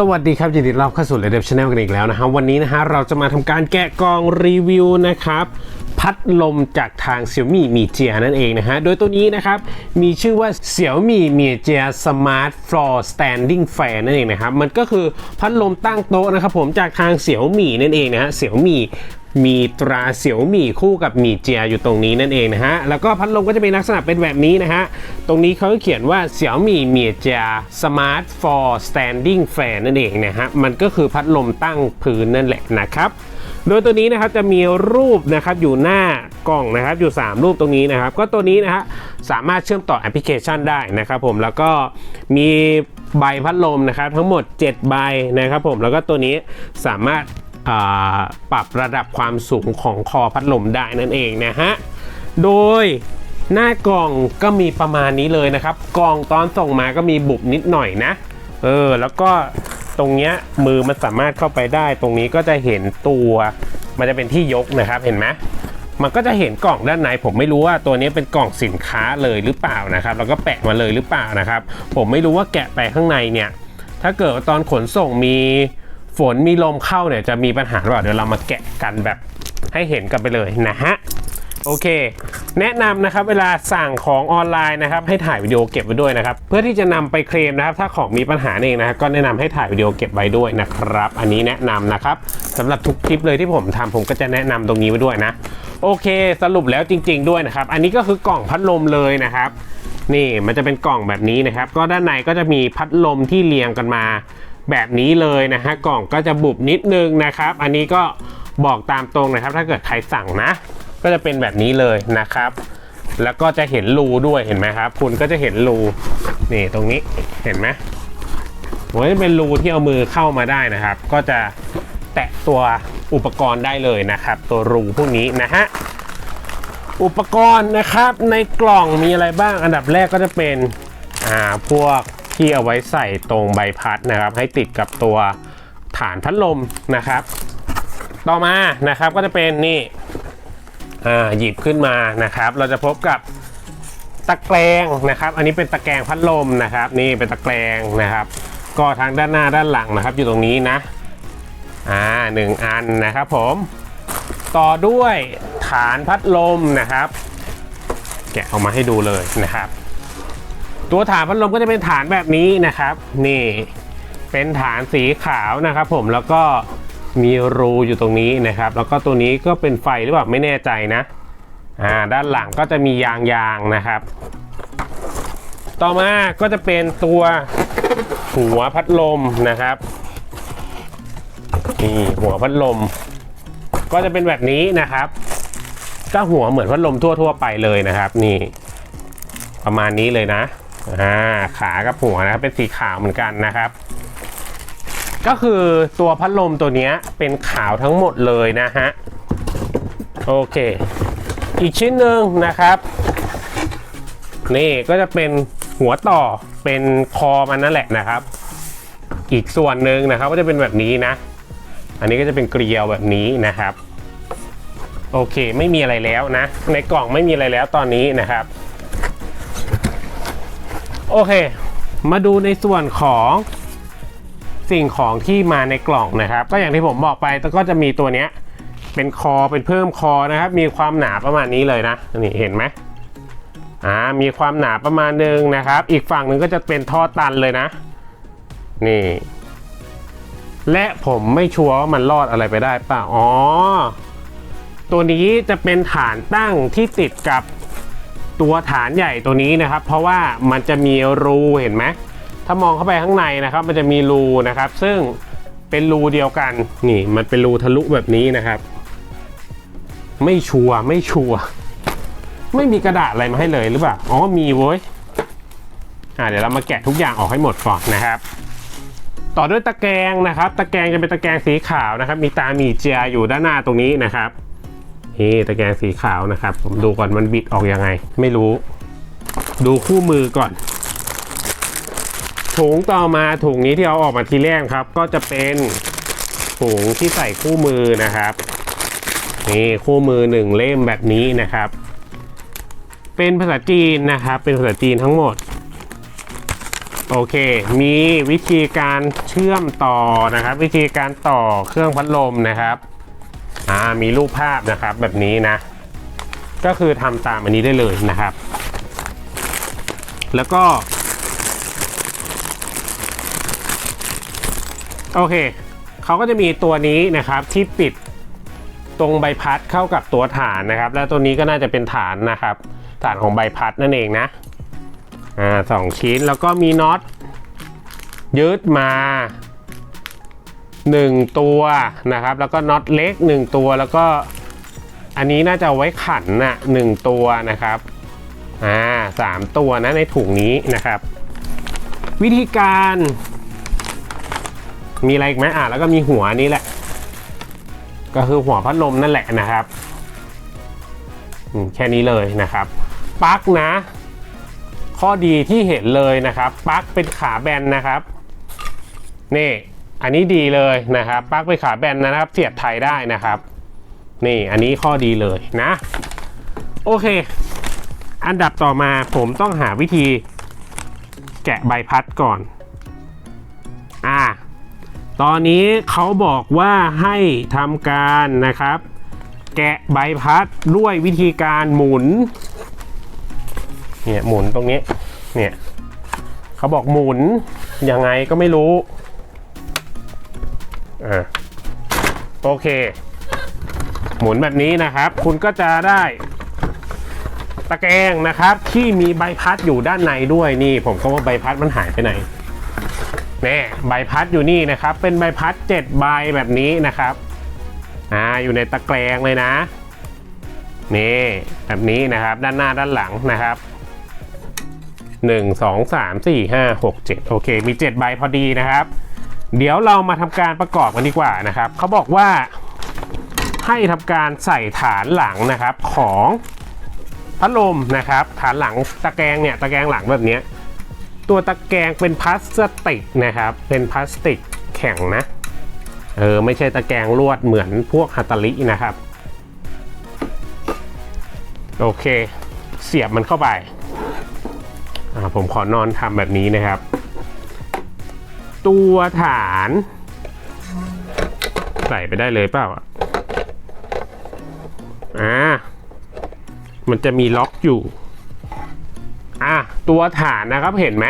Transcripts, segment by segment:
สวัสดีครับยินดีต้อนรับเข้าสู่ Red Dev Channel กันอีกแล้วนะฮะวันนี้นะฮะเราจะมาทำการแกะกล่องรีวิวนะครับ พัดลมจากทาง Xiaomi Mi Jia นั่นเองนะฮะ โดยตัวนี้นะครับ มีชื่อว่า Xiaomi Mi Jia Smart Floor Standing Fan นั่นเองนะครับ มันก็คือพัดลมตั้งโต๊ะนะครับผมจากทาง Xiaomi นั่นเองนะฮะ Xiaomi มีตราเสี่ยวหมี่คู่กับหมี่เจียอยู่ตรงนี้นั่นเองนะฮะ แล้วก็พัดลมก็จะเป็นลักษณะเป็นแบบนี้นะฮะ ตรงนี้เขาก็เขียนว่าเสี่ยวหมี่หมี่เจีย Smart for Standing Fan นั่นเองนะฮะ มันก็คือพัดลมตั้งพื้นนั่นแหละนะครับ โดยตัวนี้นะครับจะมีรูปนะครับอยู่หน้ากล่องนะครับอยู่ 3 รูปตรงนี้นะครับ ก็ตัวนี้นะฮะสามารถเชื่อมต่อแอปพลิเคชันได้นะครับผม แล้วก็มีใบพัดลมนะครับทั้งหมด 7 ใบนะครับผม แล้วก็ตัวนี้สามารถ ปรับระดับความสูงของคอพัดลมได้นั่นเองนะฮะ โดยหน้ากล่องก็มีประมาณนี้เลยนะครับ กล่องตอนส่งมาก็มีบุบนิดหน่อยนะ เออ แล้วก็ตรงเนี้ยมือมันสามารถเข้าไปได้ ตรงนี้ก็จะเห็นตัว มันจะเป็นที่ยกนะครับ เห็นไหมมันก็จะเห็นกล่องด้านใน ผมไม่รู้ว่าตัวนี้เป็นกล่องสินค้าเลยหรือเปล่านะครับ แล้วก็แปะมาเลยหรือเปล่านะครับ ผมไม่รู้ว่าแกะไปข้างในเนี่ย ถ้าเกิดตอนขนส่งมี ฝนมีลมเข้าเนี่ยจะมีปัญหาหรือเปล่าเดี๋ยวเรามาแกะกันแบบให้เห็นกันไปเลยนะฮะโอเค แนะนำนะครับเวลาสั่งของออนไลน์นะครับให้ถ่ายวิดีโอเก็บไว้ด้วยนะครับ เพื่อที่จะนำไปเคลมนะครับ ถ้าของมีปัญหาเองนะครับก็แนะนำให้ถ่ายวิดีโอเก็บไว้ด้วยนะครับ อันนี้แนะนำนะครับสำหรับทุกคลิปเลยที่ผมทำผมก็จะแนะนำตรงนี้ไว้ด้วยนะ โอเค สรุปแล้วจริง ๆ ด้วยนะครับ อันนี้ก็คือกล่องพัดลมเลยนะครับ นี่มันจะเป็นกล่องแบบนี้นะครับ ก็ด้านในก็จะมีพัดลมที่เรียงกันมา แบบนี้เลยนะฮะกล่องก็จะบุบนิดนึงนะครับ อันนี้ก็บอกตามตรงนะครับ ถ้าเกิดใครสั่งนะ ก็จะเป็นแบบนี้เลยนะครับ แล้วก็จะเห็นรูด้วยเห็นไหมครับ คุณก็จะเห็นรูนี่ตรงนี้เห็นไหมมันก็จะเป็นรูที่เอามือเข้ามาได้นะครับ ก็จะแตะตัวอุปกรณ์ได้เลยนะครับ ตัวรูพวกนี้นะฮะอุปกรณ์นะครับในกล่องมีอะไรบ้างอันดับแรกก็จะเป็นอ่าพวก ที่เอาไว้ใส่ตรงใบพัดนะครับ ให้ติดกับตัวฐานพัดลมนะครับ ต่อมานะครับก็จะเป็นนี่หยิบขึ้นมานะครับ เราจะพบกับตะแกรงนะครับ อันนี้เป็นตะแกรงพัดลมนะครับ นี่เป็นตะแกรงนะครับ ก็ทั้งด้านหน้าด้านหลังนะครับ อยู่ตรงนี้นะอ่าหนึ่งอันนะครับผมต่อด้วยฐานพัดลมนะครับ แกะออกมาให้ดูเลยนะครับ ตัวฐานพัดลมก็จะเป็นฐานแบบนี้นะครับ นี่เป็นฐานสีขาวนะครับผมแล้วก็มีรูอยู่ตรงนี้นะครับ แล้วก็ตัวนี้ก็เป็นไฟหรือเปล่าไม่แน่ใจนะอ่าด้านหลังก็จะมียางยางนะครับ ต่อมาก็จะเป็นตัวหัวพัดลมนะครับนี่หัวพัดลม ก็จะเป็นแบบนี้นะครับ ก็หัวเหมือนพัดลมทั่ว ๆ ไปเลยนะครับ นี่ ประมาณนี้เลยนะ อ่าขากับหัวนะครับเป็นสีขาวเหมือนกันนะครับ ก็คือตัวพัดลมตัวนี้เป็นขาวทั้งหมดเลยนะฮะโอเค อีกชิ้นหนึ่งนะครับ นี่ก็จะเป็นหัวต่อเป็นคอมันนั่นแหละนะครับ อีกส่วนหนึ่งนะครับก็จะเป็นแบบนี้นะ อันนี้ก็จะเป็นเกลียวแบบนี้นะครับ โอเคไม่มีอะไรแล้วนะ ในกล่องไม่มีอะไรแล้วตอนนี้นะครับ โอเค มาดูในส่วนของสิ่งของที่มาในกล่องนะครับ ก็อย่างที่ผมบอกไปก็จะมีตัวเนี้ยเป็นคอเป็นเพิ่มคอนะครับ มีความหนาประมาณนี้เลยนะนี่เห็นไหมอ่ามีความหนาประมาณนึงนะครับ อีกฝั่งหนึ่งก็จะเป็นท่อตันเลยนะ นี่ และผมไม่ชัวร์ว่ามันรอดอะไรไปได้ป่ะอ๋อ ตัวนี้จะเป็นฐานตั้งที่ติดกับ ตัวฐานใหญ่ตัวนี้นะครับ เพราะว่ามันจะมีรูเห็นไหมถ้ามองเข้าไปข้างในนะครับ มันจะมีรูนะครับ ซึ่งเป็นรูเดียวกันนี่ มันเป็นรูทะลุแบบนี้นะครับ ไม่ชัวร์ไม่ชัวร์ไม่มีกระดาษอะไรมาให้เลยหรือเปล่าอ๋อมีเว้ยอ่าเดี๋ยวเรามาแกะทุกอย่างออกให้หมดก่อนนะครับต่อด้วยตะแกรงนะครับ ตะแกรงจะเป็นตะแกรงสีขาวนะครับ มีตาหมีเจียอยู่ด้านหน้าตรงนี้นะครับ นี่ตะแกรงสีขาวนะครับ ผมดูก่อนมันบิดออกยังไง ไม่รู้ ดูคู่มือก่อน ถุงต่อมาถุงนี้ที่เอาออกมาทีแรกครับ ก็จะเป็นถุงที่ใส่คู่มือนะครับนี่คู่มือหนึ่งเล่มแบบนี้นะครับ เป็นภาษาจีนนะครับ เป็นภาษาจีนทั้งหมด โอเค มีวิธีการเชื่อมต่อนะครับ วิธีการต่อเครื่องพัดลมนะครับ อ่ามีรูปภาพนะครับแบบนี้นะ ก็คือทำตามอันนี้ได้เลยนะครับ แล้วก็โอเคเขาก็จะมีตัวนี้นะครับที่ปิดตรงใบพัดเข้ากับตัวฐานนะครับ แล้วตัวนี้ก็น่าจะเป็นฐานนะครับ ฐานของใบพัดนั่นเองนะอ่าสองชิ้นแล้วก็มีน็อตยึดมา 1 ตัวนะครับ แล้วก็น็อตเล็ก 1 ตัวแล้วก็อันนี้น่าจะไว้ขันน่ะหนึ่งตัวนะครับอ่าสามตัวนะในถุงนี้นะครับ วิธีการมีอะไรอีกไหมอ่าแล้วก็มีหัวนี้แหละ ก็คือหัวพัดลมนั่นแหละนะครับอืมแค่นี้เลยนะครับปลั๊กนะ ข้อดีที่เห็นเลยนะครับปลั๊กเป็นขาแบนนะครับนี่ อันนี้ดีเลยนะครับปลั๊กเป็นขาแบนนะครับ เสียบไทยได้นะครับ นี่อันนี้ข้อดีเลยนะ โอเค อันดับต่อมาผมต้องหาวิธี แกะใบพัดก่อน อ่า ตอนนี้เขาบอกว่าให้ทำการนะครับ แกะใบพัดด้วยวิธีการหมุน เนี่ยหมุนตรงนี้ เนี่ยเขาบอกหมุนยังไงก็ไม่รู้ อ่าโอเค หมุนแบบนี้นะครับ คุณก็จะได้ ตะแกรงนะครับ ที่มีใบพัดอยู่ด้านในด้วยนี่ ผมก็ว่าใบพัดมันหายไปไหนแน่ใบพัดอยู่นี่นะครับ เป็นใบพัด7ใบแบบนี้นะครับอ่าอยู่ในตะแกรงเลยนะนี่แบบนี้นะครับด้านหน้าด้านหลังนะครับ1 2 3 4 5 6 7โอเค มี 7 ใบพอดีนะครับ เดี๋ยวเรามาทำการประกอบกันดีกว่านะครับเขาบอกว่าให้ทำการใส่ฐานหลังนะครับของพัดลมนะครับ ฐานหลังตะแกรงเนี่ยตะแกรงหลังแบบนี้ตัวตะแกรงเป็นพลาสติกนะครับ เป็นพลาสติกแข็งนะเออไม่ใช่ตะแกรงลวดเหมือนพวกฮัตตลินะครับ โอเค เสียบมันเข้าไปผมขอนอนทำแบบนี้นะครับ ตัวฐาน ใส่ไปได้เลยเปล่าอะอ่ามันจะมีล็อกอยู่ อะตัวฐานนะครับเห็นไหม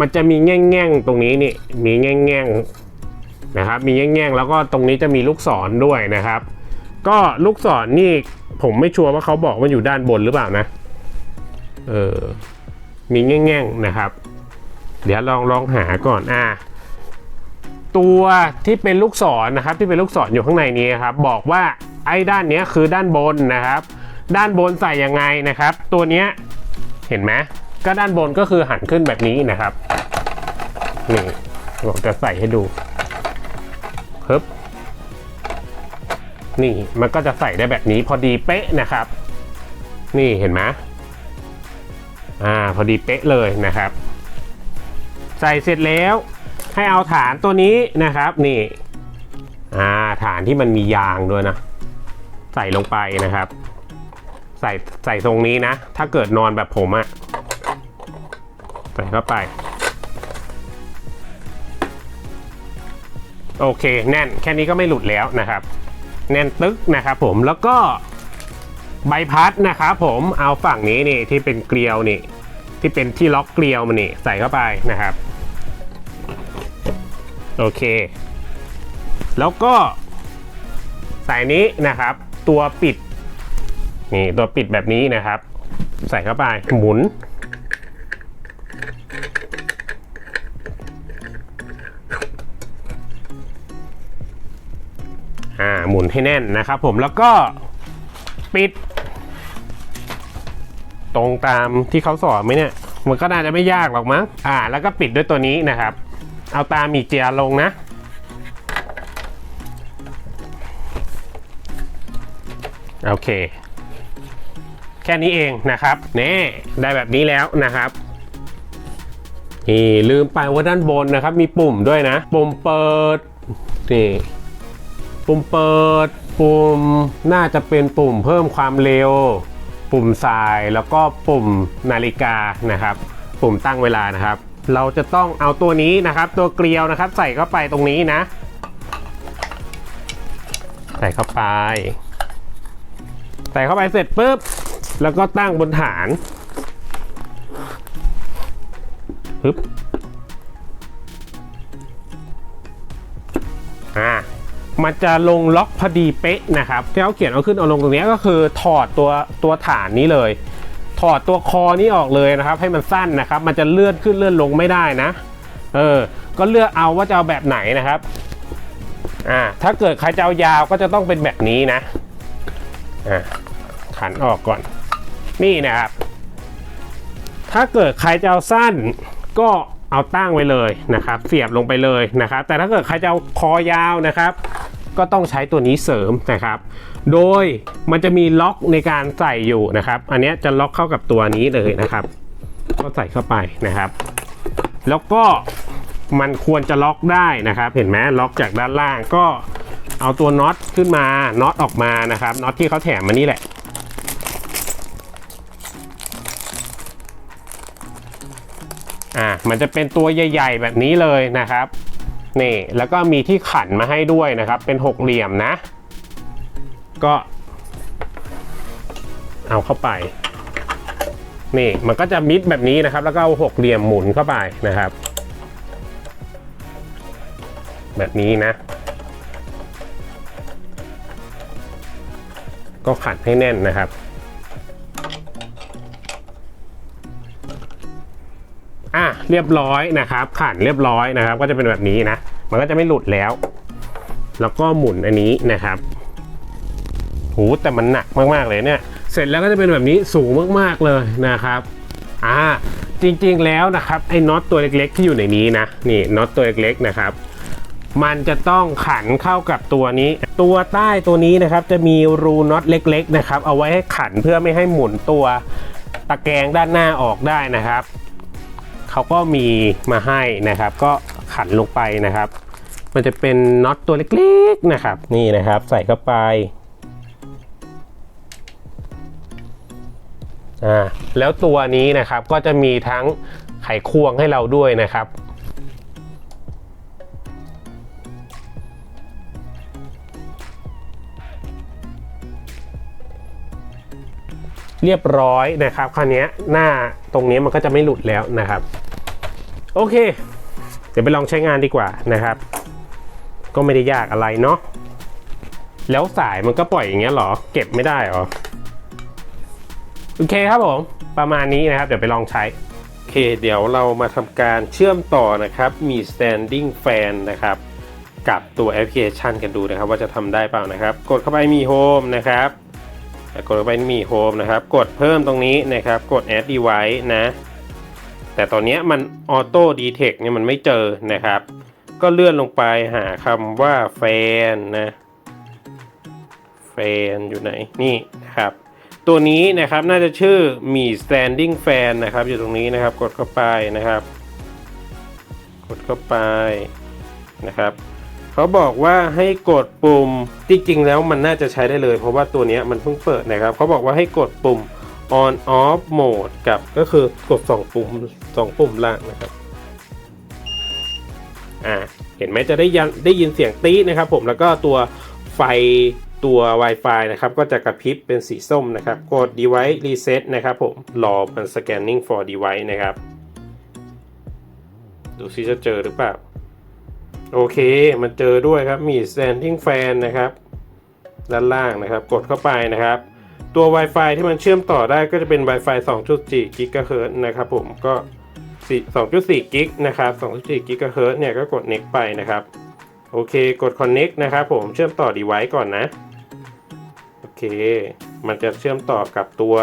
มันจะมีแง่งๆตรงนี้นี่มีแง่งๆนะครับ มีแง่งๆแล้วก็ตรงนี้จะมีลูกศรด้วยนะครับ ก็ลูกศรนี่ผมไม่ชัวร์ว่าเขาบอกว่าอยู่ด้านบนหรือเปล่านะ เออมีแง่งๆนะครับ เดี๋ยวลองลองหาก่อนอ่า ตัวที่เป็นลูกศรนะครับที่เป็นลูกศรอยู่ข้างในนี้ครับบอกว่าไอ้ด้านนี้คือด้านบนนะครับ ด้านบนใส่ยังไงนะครับ ตัวเนี้ยเห็นไหมก็ด้านบนก็คือหันขึ้นแบบนี้นะครับนี่ผมจะใส่ให้ดูปึ๊บนี่มันก็จะใส่ได้แบบนี้พอดีเป๊ะนะครับ นี่เห็นไหมอ่าพอดีเป๊ะเลยนะครับ ใส่เสร็จแล้ว ให้เอาฐานตัวนี้นะครับนี่อ่าฐานที่มันมียางด้วยนะ ใส่ลงไปนะครับ ใส่ใส่ตรงนี้นะ ถ้าเกิดนอนแบบผมอะใส่เข้าไป โอเคแน่นแค่นี้ก็ไม่หลุดแล้วนะครับ แน่นตึกนะครับผมแล้วก็ใบพัดนะครับผมเอาฝั่งนี้นี่ที่เป็นเกลียวนี่ ที่เป็นที่ล็อกเกลียวมันนี่ใส่เข้าไปนะครับ โอเค แล้วก็สายนี้นะครับ ตัวปิด นี่ ตัวปิดแบบนี้นะครับ ใส่เข้าไปหมุน อ่าหมุนให้แน่นนะครับผมแล้วก็ปิด ตรงตามที่เขาสอนไหมเนี่ย มันก็น่าจะไม่ยากหรอกมั้งอ่า แล้วก็ปิดด้วยตัวนี้นะครับ เอาตามีเจียลงนะโอเค แค่นี้เองนะครับนี่ได้แบบนี้แล้วนะครับนี่ลืมไปว่าด้านบนนะครับ มีปุ่มด้วยนะ ปุ่มเปิดนี่ปุ่มเปิด ปุ่มน่าจะเป็นปุ่มเพิ่มความเร็ว ปุ่มสายแล้วก็ปุ่มนาฬิกานะครับ ปุ่มตั้งเวลานะครับ เราจะต้องเอาตัวนี้นะครับ ตัวเกลียวนะครับ ใส่เข้าไปตรงนี้นะ ใส่เข้าไป ใส่เข้าไปเสร็จปุ๊บ แล้วก็ตั้งบนฐานปึ๊บอ่ามันจะลงล็อกพอดีเป๊ะนะครับที่เขาเขียนเอาขึ้นเอาลงตรงนี้ก็คือถอดตัวตัวฐานนี้เลย ถอดตัวคอนี้ออกเลยนะครับ ให้มันสั้นนะครับ มันจะเลื่อนขึ้นเลื่อนลงไม่ได้นะ เออ ก็เลือกเอาว่าจะเอาแบบไหนนะครับ อ่า ถ้าเกิดใครจะเอายาวก็จะต้องเป็นแบบนี้นะ อ่า ขันออกก่อน นี่นะครับ ถ้าเกิดใครจะเอาสั้นก็เอาตั้งไว้เลยนะครับ เสียบลงไปเลยนะครับ แต่ถ้าเกิดใครจะเอาคอยาวนะครับ ก็ต้องใช้ตัวนี้เสริมนะครับ โดยมันจะมีล็อกในการใส่อยู่นะครับ อันนี้จะล็อกเข้ากับตัวนี้เลยนะครับ ก็ใส่เข้าไปนะครับ แล้วก็มันควรจะล็อกได้นะครับ เห็นไหมล็อกจากด้านล่างก็เอาตัวน็อตขึ้นมาน็อตออกมานะครับน็อตที่เขาแถมมานี่แหละอ่ามันจะเป็นตัวใหญ่ ๆ แบบนี้เลยนะครับ นี่แล้วก็มีที่ขันมาให้ด้วยนะครับ เป็นหกเหลี่ยมนะ ก็ เอาเข้าไป นี่มันก็จะมิดแบบนี้นะครับ แล้วก็เอาหกเหลี่ยมหมุนเข้าไปนะครับ แบบนี้นะ ก็ขันให้แน่นนะครับ เรียบร้อยนะครับขันเรียบร้อยนะครับ ก็จะเป็นแบบนี้นะ มันก็จะไม่หลุดแล้ว แล้วก็หมุนอันนี้นะครับโหแต่มันหนักมากๆเลยเนี่ย เสร็จแล้วก็จะเป็นแบบนี้สูงมากๆเลยนะครับอ่าจริงๆแล้วนะครับไอ้น็อตตัวเล็กๆ ที่อยู่ในนี้นะนี่น็อตตัวเล็กๆนะครับ มันจะต้องขันเข้ากับตัวนี้ ตัวใต้ตัวนี้นะครับจะมีรูน็อตเล็ก ๆ นะครับ เอาไว้ให้ขันเพื่อไม่ให้หมุนตัวตะแกรงด้านหน้าออกได้นะครับ เขาก็มีมาให้นะครับ ก็ขันลงไปนะครับ มันจะเป็นน็อตตัวเล็กๆนะครับ นี่นะครับ ใส่เข้าไปอ่าแล้วตัวนี้นะครับก็จะมีทั้งไขควงให้เราด้วยนะครับเรียบร้อยนะครับ คราวนี้หน้าตรงนี้มันก็จะไม่หลุดแล้วนะครับ โอเค เดี๋ยวไปลองใช้งานดีกว่านะครับ ก็ไม่ได้ยากอะไรเนาะแล้วสายมันก็ปล่อยอย่างเงี้ยเหรอ เก็บไม่ได้เหรอ โอเคครับผม ประมาณนี้นะครับ เดี๋ยวไปลองใช้ โอเค เดี๋ยวเรามาทำการเชื่อมต่อนะครับ มี standing fan นะครับ กับตัวแอปพลิเคชันกันดูนะครับ ว่าจะทำได้เปล่านะครับ กดเข้าไปมี home นะครับ กดเข้าไปมี home นะครับ กดเพิ่มตรงนี้นะครับ กด add device นะ แต่ตอนนี้มัน auto detect เนี่ยมันไม่เจอนะครับ ก็เลื่อนลงไปหาคำว่าแฟนนะแฟนอยู่ไหนนี่นะครับ ตัวนี้นะครับน่าจะชื่อมี standing fan นะครับ อยู่ตรงนี้นะครับ กดเข้าไปนะครับ กดเข้าไปนะครับเขาบอกว่าให้กดปุ่มจริงๆแล้วมันน่าจะใช้ได้เลย เพราะว่าตัวนี้มันเพิ่งเปิดนะครับเขาบอกว่าให้กดปุ่ม on off mode กับก็คือกด 2 ปุ่ม 2 ปุ่มล่างนะครับ อ่า เห็นไหมจะได้ยันได้ยินเสียงตีนะครับผมแล้วก็ตัวไฟตัว Wi-Fi นะครับ ก็จะกระพริบเป็นสีส้มนะครับ กด device reset นะครับผมรอมัน scanning for device นะครับ ดูซิจะเจอหรือเปล่า โอเค มันเจอด้วยครับ มี standing fan นะครับ ด้านล่างนะครับ กดเข้าไปนะครับ ตัว Wi-Fi ที่มันเชื่อมต่อได้ก็จะเป็น Wi-Fi 2.4 GHz นะครับผมก็ 2.4 กิกนะครับ 2.4 GHz เฮิรตเนี่ยก็กด next ไปนะครับ โอเค กด connect นะครับผม เชื่อมต่อ device ก่อนนะ โอเค มันจะเชื่อมต่อกับตัว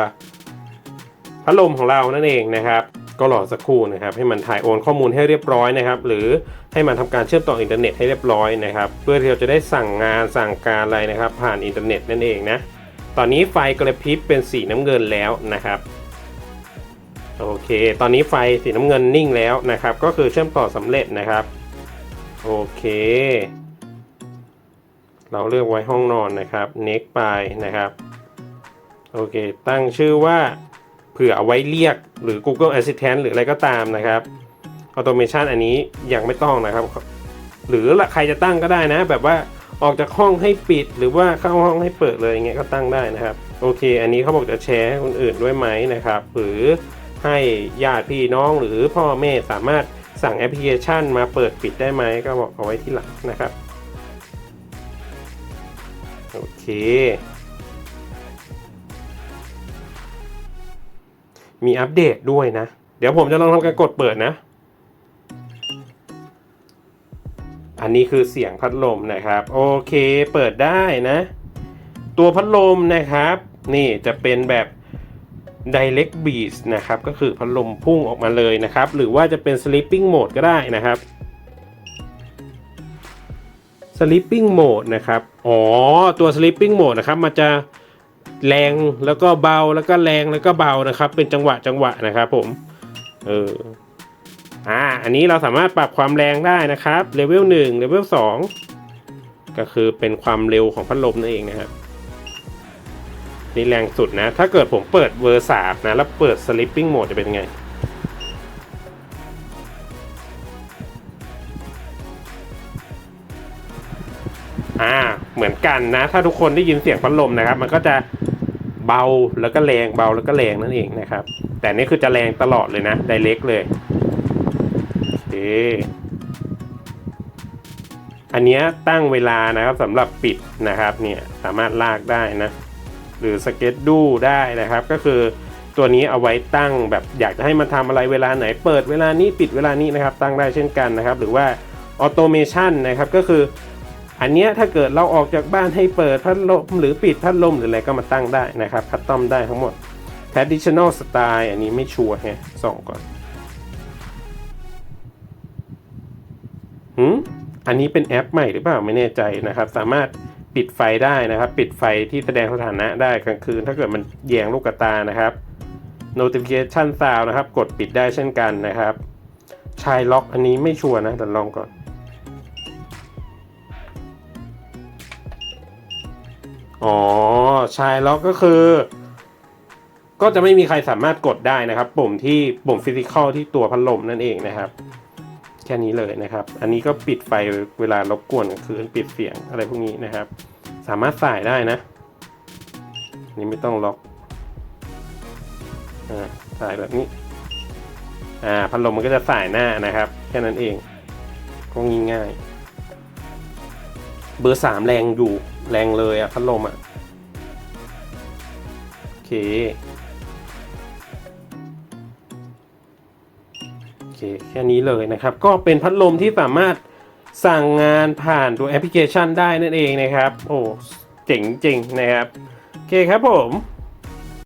พัดลมของเรานั่นเองนะครับ ก็รอสักครู่นะครับ ให้มันถ่ายโอนข้อมูลให้เรียบร้อยนะครับ หรือให้มันทำการเชื่อมต่ออินเทอร์เน็ตให้เรียบร้อยนะครับ เพื่อที่เราจะได้สั่งงานสั่งการอะไรนะครับ ผ่านอินเทอร์เน็ตนั่นเองนะ ตอนนี้ไฟกระพริบเป็นสีน้ำเงินแล้วนะครับโอเค ตอนนี้ไฟสีน้ำเงินนิ่งแล้วนะครับ ก็คือเชื่อมต่อสำเร็จนะครับ โอเค เราเลือกไว้ห้องนอนนะครับ next ไปนะครับ โอเค ตั้งชื่อว่าเผื่อเอาไว้เรียกหรือ Google Assistant หรืออะไรก็ตามนะครับออโตเมชันอันนี้ยังไม่ต้องนะครับ หรือใครจะตั้งก็ได้นะ แบบว่า ออกจากห้องให้ปิดหรือว่าเข้าห้องให้เปิดเลยอย่างเงี้ยก็ตั้งได้นะครับ โอเค อันนี้เขาบอกจะแชร์ให้คนอื่นด้วยไหมนะครับ หรือให้ญาติพี่น้องหรือพ่อแม่สามารถสั่งแอปพลิเคชันมาเปิดปิดได้ไหมก็บอกเอาไว้ที่หลังนะครับ โอเคมีอัปเดตด้วยนะ เดี๋ยวผมจะลองทำการกดเปิดนะ อันนี้คือเสียงพัดลมนะครับ โอเคเปิดได้นะ ตัวพัดลมนะครับ นี่จะเป็นแบบ direct beat นะครับ ก็คือพัดลมพุ่งออกมาเลยนะครับ หรือว่าจะเป็น sleeping mode ก็ได้นะครับ sleeping mode นะครับ อ๋อ ตัว sleeping mode นะครับ มันจะแรงแล้วก็เบาแล้วก็แรงแล้วก็เบานะครับ เป็นจังหวะจังหวะนะครับผม เออ อ่าอันนี้เราสามารถปรับความแรงได้นะครับเลเวล1เลเวล2ก็คือเป็นความเร็วของพัดลมนั่นเองนะครับนี่แรงสุดนะ ถ้าเกิดผมเปิดเวอร์สามนะ แล้วเปิด sleeping mode จะเป็นไง อ่า เหมือนกันนะ ถ้าทุกคนได้ยินเสียงพัดลมนะครับ มันก็จะเบาแล้วก็แรง เบาแล้วก็แรงนั่นเองนะครับ แต่นี่คือจะแรงตลอดเลยนะ ไดเ c กเลย อันนี้ตั้งเวลานะครับสำหรับปิดนะครับเนี่ยสามารถลากได้นะ หรือสเก็ตดูได้นะครับ ก็คือตัวนี้เอาไว้ตั้งแบบอยากจะให้มันทำอะไรเวลาไหน เปิดเวลานี้ปิดเวลานี้นะครับ ตั้งได้เช่นกันนะครับ หรือว่าออโตเมชันนะครับก็คืออันนี้ถ้าเกิดเราออกจากบ้านให้เปิดพัดลมหรือปิดพัดลมหรืออะไรก็มาตั้งได้นะครับคัสตอมได้ทั้งหมด traditional style อันนี้ไม่ชัวร์ฮะส่องก่อน หืมอันนี้เป็นแอปใหม่หรือเปล่าไม่แน่ใจนะครับ สามารถปิดไฟได้นะครับ ปิดไฟที่แสดงสถานะได้กลางคืน ถ้าเกิดมันแยงลูกตานะครับ notification sound นะครับ กดปิดได้เช่นกันนะครับ ชายล็อกอันนี้ไม่ชัวร์นะแต่ลองก่อน อ๋อชายล็อกก็คือ ก็จะไม่มีใครสามารถกดได้นะครับ ปุ่มที่ปุ่มฟิสิกอลที่ตัวพัดลมนั่นเองนะครับ แค่นี้เลยนะครับ อันนี้ก็ปิดไฟเวลารบกวนคืนปิดเสียงอะไรพวกนี้นะครับ สามารถใส่ได้นะอันนี่ไม่ต้องล็อกอ่าใส่แบบนี้อ่าพัดลมมันก็จะใส่หน้านะครับ แค่นั้นเองก็ง่ายๆเบอร์สามแรงอยู่แรงเลยอะพัดลมอะโอเค แค่นี้เลยนะครับ ก็เป็นพัดลมที่สามารถสั่งงานผ่านตัวแอปพลิเคชันได้นั่นเองนะครับ โอ้เจ๋งจริงนะครับ โอเคครับผม